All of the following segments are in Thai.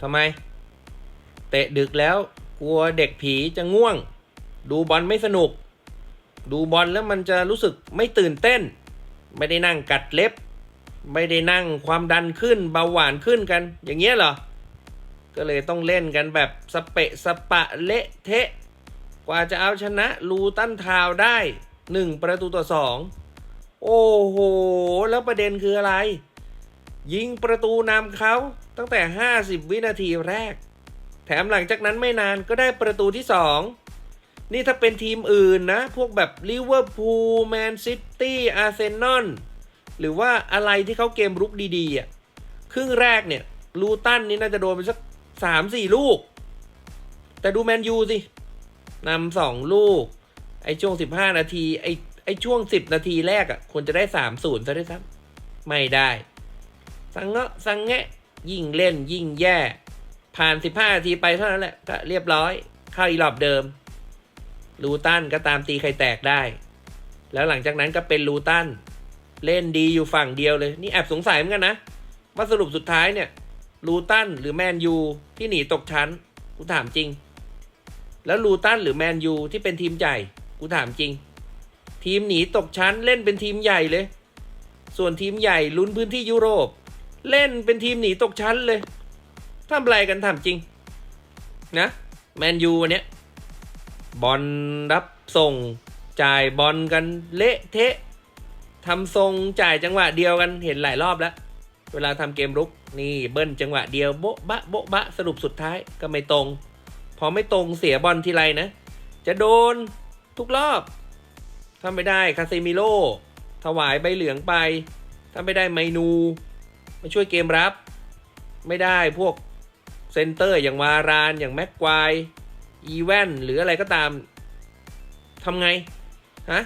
ทำไม เตะดึกแล้ว กลัวเด็กผีจะง่วง ดูบอลไม่สนุก ดูบอลแล้วมันจะรู้สึกไม่ตื่นเต้น ไม่ได้นั่งกัดเล็บ ไม่ได้นั่งความดันขึ้นเบาหวานขึ้นกัน อย่างเงี้ยเหรอ ก็เลยต้องเล่นกันแบบสเปะสปะเละเทะ กว่าจะเอาชนะลูตันทาวได้หนึ่งประตูต่อสองโอ้โห แล้วประเด็นคืออะไร ยิงประตูนำเขา ตั้งแต่ 50 วินาทีแรก แถมหลังจากนั้นไม่นานก็ได้ประตูที่ 2 นี่ถ้าเป็นทีมอื่นนะ พวกแบบลิเวอร์พูลแมนซิตี้อาร์เซนอลหรือว่าอะไรที่เขาเกมรุกดีๆอะครึ่งแรกเนี่ยลูตันนี่น่าจะโดนไปสักสามสี่ลูก แต่ดูแมนยูสินำสองลูก ไอ้ช่วง 15 นาที ไอ้ไอ้ช่วง 10 นาทีแรกอะควรจะได้ 3 0ซะด้วยซ้ำไม่ได้ สังเงาะสังแงะ ยิ่งเล่นยิ่งแย่ ผ่าน 15นาทีไปเท่านั้นแหละ ก็เรียบร้อย เข้าอีหลอบเดิม ลูตันก็ตามตีใครแตกได้ แล้วหลังจากนั้นก็เป็นลูตัน เล่นดีอยู่ฝั่งเดียวเลย นี่แอบสงสัยเหมือนกันนะ ว่าสรุปสุดท้ายเนี่ยลูตันหรือแมนยูที่หนีตกชั้น กูถามจริง แล้วลูตันหรือแมนยูที่เป็นทีมใหญ่ กูถามจริง ทีมหนีตกชั้นเล่นเป็นทีมใหญ่เลย ส่วนทีมใหญ่ลุ้นพื้นที่ยุโรป เล่นเป็นทีมหนีตกชั้นเลยทำอะไรกันถามจริง นะ แมนยูวันนี้บอลรับส่ง จ่ายบอลกันเละเทะทำทรงจ่ายจังหวะเดียวกันเห็นหลายรอบแล้ว เวลาทำเกมรุกนี่เบิ้ลจังหวะเดียวโบ๊ะบะโบ๊ะบะสรุปสุดท้ายก็ไม่ตรง พอไม่ตรงเสียบอลทีไรนะ จะโดนทุกรอบถ้าไม่ได้คาเซมิโลถวายใบเหลืองไปถ้าไม่ได้ไมนู มาช่วยเกมรับ ไม่ได้พวกเซนเตอร์อย่างวาราน อย่างแม็กควายอีแวนหรืออะไรก็ตามทำไง ฮะ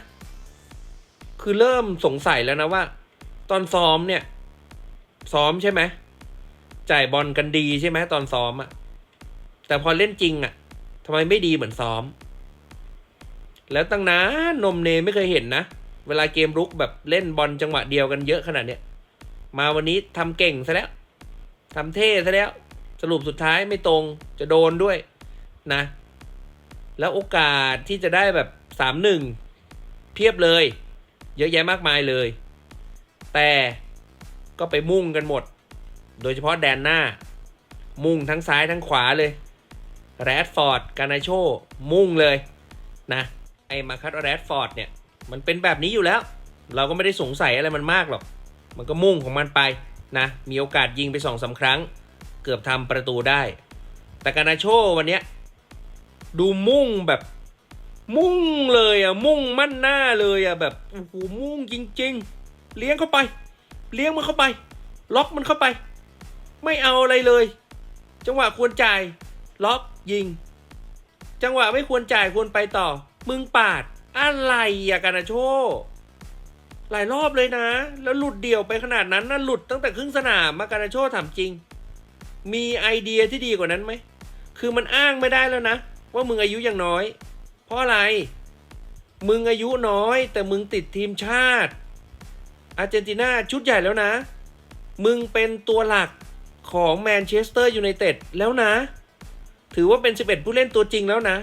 คือเริ่มสงสัยแล้วนะว่า ตอนซ้อมเนี่ย ซ้อมใช่ไหมจ่ายบอลกันดีใช่ไหมตอนซ้อมอะแต่พอเล่นจริงอะทำไมไม่ดีเหมือนซ้อม แล้วตั้งนานนมเนไม่เคยเห็นนะ เวลาเกมรุกแบบเล่นบอลจังหวะเดียวกันเยอะขนาดเนี้ย มาวันนี้ทำเก่งซะแล้วทำเท่ซะแล้ว สรุปสุดท้ายไม่ตรงจะโดนด้วยนะ แล้วโอกาสที่จะได้แบบสามหนึ่งเพียบเลย เยอะแยะมากมายเลย แต่ก็ไปมุ่งกันหมด โดยเฉพาะแดนหน้า มุ่งทั้งซ้ายทั้งขวาเลยแรดฟอร์ดกานาโชมุ่งเลยนะไอมาคัตแรดฟอร์ดเนี่ย มันเป็นแบบนี้อยู่แล้ว เราก็ไม่ได้สงสัยอะไรมันมากหรอก มันก็มุ่งของมันไปนะมีโอกาสยิงไปสองสาครั้ง เกือบทำประตูได้ แต่กานาโชวันเนี้ยดูมุ่งแบบมุ่งเลยอะมุ่งมั่นหน้าเลยอะแบบโอ้โหมุ่งจริง ๆ เลี้ยงเข้าไป เลี้ยงมันเข้าไป ล็อกมันเข้าไป ไม่เอาอะไรเลย จังหวะควรจ่ายล็อกยิง จังหวะไม่ควรจ่ายควรไปต่อ มึงปาดอะไรอะกานาโช หลายรอบเลยนะ แล้วหลุดเดี่ยวไปขนาดนั้นนะหลุดตั้งแต่ครึ่งสนามมาการาโชถามจริง มีไอเดียที่ดีกว่านั้นไหม คือมันอ้างไม่ได้แล้วนะ ว่ามึงอายุยังน้อย เพราะอะไร มึงอายุน้อย แต่มึงติดทีมชาติอาร์เจนตินาชุดใหญ่แล้วนะ มึงเป็นตัวหลักของแมนเชสเตอร์ยูไนเต็ดแล้วนะ ถือว่าเป็น 11 ผู้เล่นตัวจริงแล้วนะ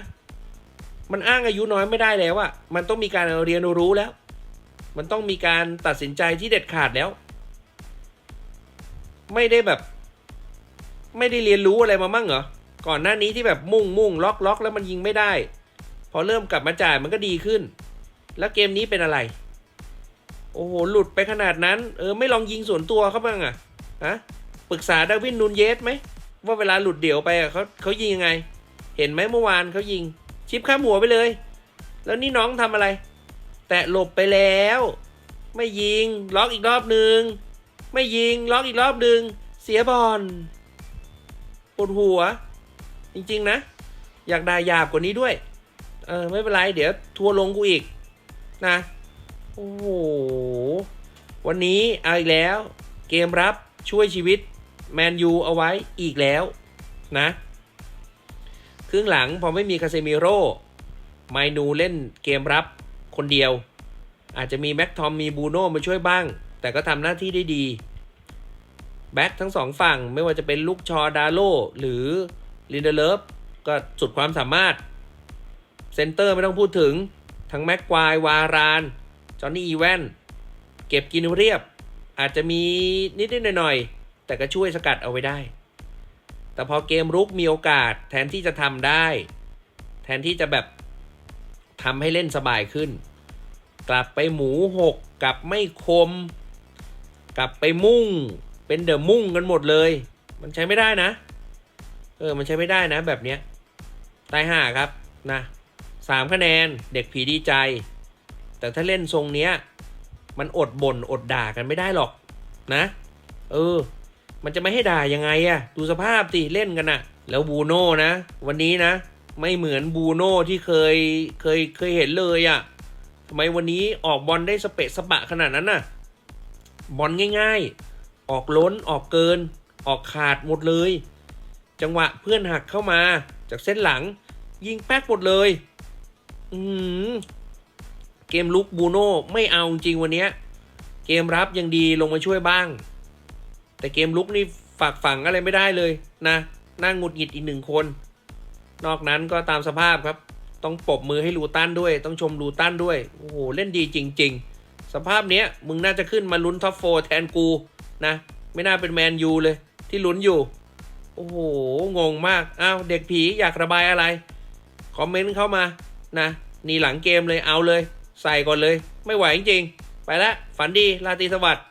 มันอ้างอายุน้อยไม่ได้แล้วอะมันต้องมีการเรียนรู้แล้ว มันต้องมีการตัดสินใจที่เด็ดขาดแล้ว ไม่ได้แบบ ไม่ได้เรียนรู้อะไรมามั่งเหรอ ก่อนหน้านี้ที่แบบมุ่งมุ่งล็อกล็อกแล้วมันยิงไม่ได้ พอเริ่มกลับมาจ่ายมันก็ดีขึ้น แล้วเกมนี้เป็นอะไร โอ้โห หลุดไปขนาดนั้น เออ ไม่ลองยิงส่วนตัวเขาบ้างอะฮะปรึกษาดาวินนูนเยสไหมว่าเวลาหลุดเดี่ยวไปอะเขาเขายิงยังไง เห็นไหมเมื่อวานเขายิง ชิปข้ามหัวไปเลย แล้วนี่น้องทำอะไร แตะหลบไปแล้ว ไม่ยิง ล็อกอีกรอบหนึ่งไม่ยิง ล็อกอีกรอบหนึ่งเสียบอลปวดหัว จริง ๆ นะ อยากได้หยาบกว่านี้ด้วย เออ ไม่เป็นไร เดี๋ยวทัวร์ลงกูอีก นะ โอ้โห วันนี้เอาอีกแล้ว เกมรับช่วยชีวิต แมนยูเอาไว้อีกแล้ว นะ ครึ่งหลังพอไม่มีคาเซมิโร่ไมนูเล่นเกมรับ คนเดียว อาจจะมีแม็กทอมมีบูโน่มาช่วยบ้าง แต่ก็ทำหน้าที่ได้ดี แบ็คทั้งสองฝั่งไม่ว่าจะเป็นลูกชอดาโลหรือลินเดเลฟก็สุดความสามารถ เซนเตอร์ไม่ต้องพูดถึง ทั้งแม็กควายวาราน จอห์นนี่อีแวนเก็บกินเรียบ อาจจะมีนิดๆหน่อยๆ แต่ก็ช่วยสกัดเอาไว้ได้ แต่พอเกมรุกมีโอกาสแทนที่จะทำได้ แทนที่จะแบบ ทำให้เล่นสบายขึ้น กลับไปหมูหกกลับไม่คม กลับไปมุ่ง เป็นเดอะมุ่งกันหมดเลย มันใช้ไม่ได้นะ เออ มันใช้ไม่ได้นะแบบเนี้ยตายห่าครับนะสามคะแนนเด็กผีดีใจ แต่ถ้าเล่นทรงเนี้ย มันอดบ่นอดด่ากันไม่ได้หรอกนะ เออ มันจะไม่ให้ด่ายังไงอะดูสภาพสิเล่นกันอะแล้วบูโน่นะ วันนี้นะ ไม่เหมือนบูโน่ที่เคยเคยเคยเห็นเลยอะทำไมวันนี้ออกบอลได้สเปะสปะขนาดนั้นน่ะ บอลง่ายๆ ออกล้นออกเกิน ออกขาดหมดเลย จังหวะเพื่อนหักเข้ามาจากเส้นหลัง ยิงแป๊กหมดเลย อืมเกมลุกบูโน่ไม่เอาจริงวันนี้ เกมรับยังดีลงมาช่วยบ้าง แต่เกมลุกนี่ฝากฝังอะไรไม่ได้เลยนะนั่งหงุดหงิดอีกหนึ่งคน นอกนั้นก็ตามสภาพครับ ต้องปบมือให้ลูตันด้วย ต้องชมลูตันด้วย โอ้โห เล่นดีจริง ๆ สภาพเนี้ยมึงน่าจะขึ้นมาลุ้นท็อปโฟแทนกูนะ ไม่น่าเป็นแมนยูเลย ที่ลุ้นอยู่ โอ้โห งงมาก อ้าว เด็กผีอยากระบายอะไร คอมเมนต์เข้ามานะ นี่หลังเกมเลยเอาเลย ใส่ก่อนเลย ไม่ไหวจริงๆไปละ ฝันดี ราตรีสวัสดิ์